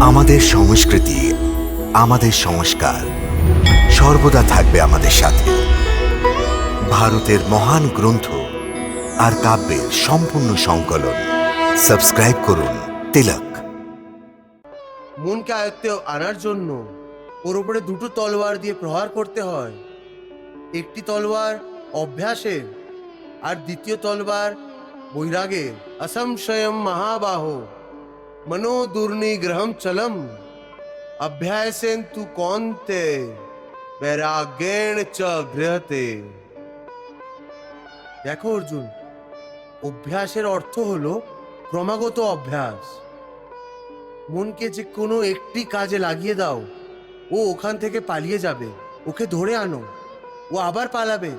আমাদের সংস্কৃতি, আমাদের সংস্কার সর্বদা থাকবে আমাদের সাথে। ভারতের মহান গ্রন্থ আর কাব্যের সম্পূর্ণ সংকলন। সাবস্ক্রাইব করুন তিলক। মনকে আয়ত্তে আনার জন্য ওর উপরে দুটো তলোয়ার দিয়ে প্রহার করতে হয়। একটি তলোয়ার অভ্যাসের আর দ্বিতীয় তলোয়ার বৈরাগের। অসংশয়ম মহাবাহ। মনো দুর্নিগ্রহম চলম অভ্যাসেন তু কন্তে বৈরাগ্যেণ চ গৃহতে দেখো অর্জুন অভ্যাসের অর্থ হলো ক্রমাগত অভ্যাস মনকে যে কোনো একটি কাজে লাগিয়ে দাও ও ওখান থেকে পালিয়ে যাবে ওকে ধরে আনো ও আবার পালাবে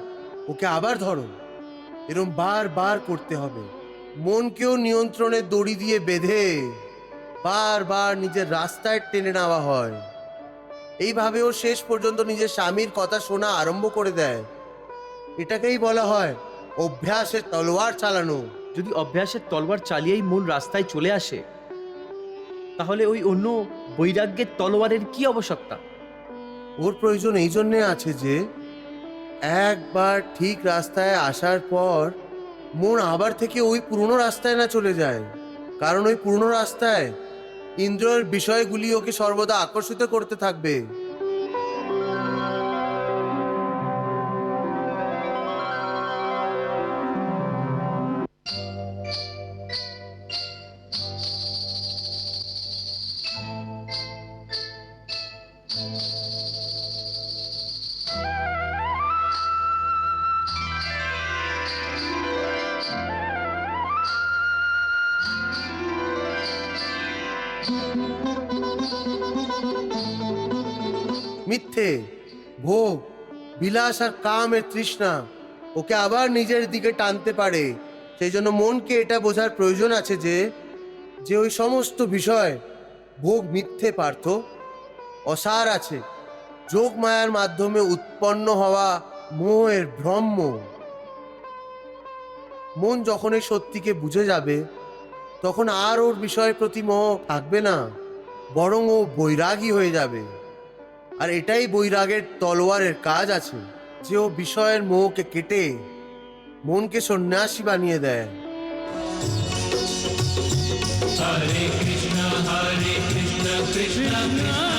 ওকে আবার ধরো এরম বারবার করতে হবে মনকেও নিয়ন্ত্রণের দড়ি দিয়ে বেঁধে বারবার নিজের রাস্তায় টেনে নেওয়া হয়। এইভাবেও শেষ পর্যন্ত নিজের স্বামীর কথা শোনা আরম্ভ করে দেয়। এটাকেই বলা হয় অভ্যাসের তলোয়ার চালানো। যদি অভ্যাসের তলোয়ার চালিয়েই মূল রাস্তায় চলে আসে তাহলে ওই অন্য বৈরাগ্যের তলোয়ারের কি আবশ্যকতা? ওর প্রয়োজন এই জন্যে আছে যে একবার ঠিক রাস্তায় আসার পর মন আবার থেকে ওই পুরনো রাস্তায় না চলে যায়। কারণ ওই পুরনো রাস্তায় ইন্দ্রের বিষয়গুলি ওকে সর্বদা আকর্ষিত করতে থাকবে। মিথ্যে, ভোগ, বিলাস আর কামের তৃষ্ণা ওকে আবার নিজের দিকে টানতে পারে। সেই জন্য মনকে এটা বোঝার প্রয়োজন আছে যে যে ওই সমস্ত বিষয়, ভোগ মিথ্যে পার্থ, অসার আছে। যোগ মায়ার মাধ্যমে উৎপন্ন হওয়া মোহের ব্রহ্ম। মন যখন এই সত্যিকে বুঝে যাবে তখন আর ওর বিষয়ের প্রতি মোহ থাকবে না বরং ও বৈরাগী হয়ে যাবে। আর এটাই বৈরাগের তলোয়ারের কাজ আছে যে ও বিষয়ের মোহকে কেটে মনকে সন্ন্যাসী বানিয়ে দেয়। Krishna, Krishna Krishna,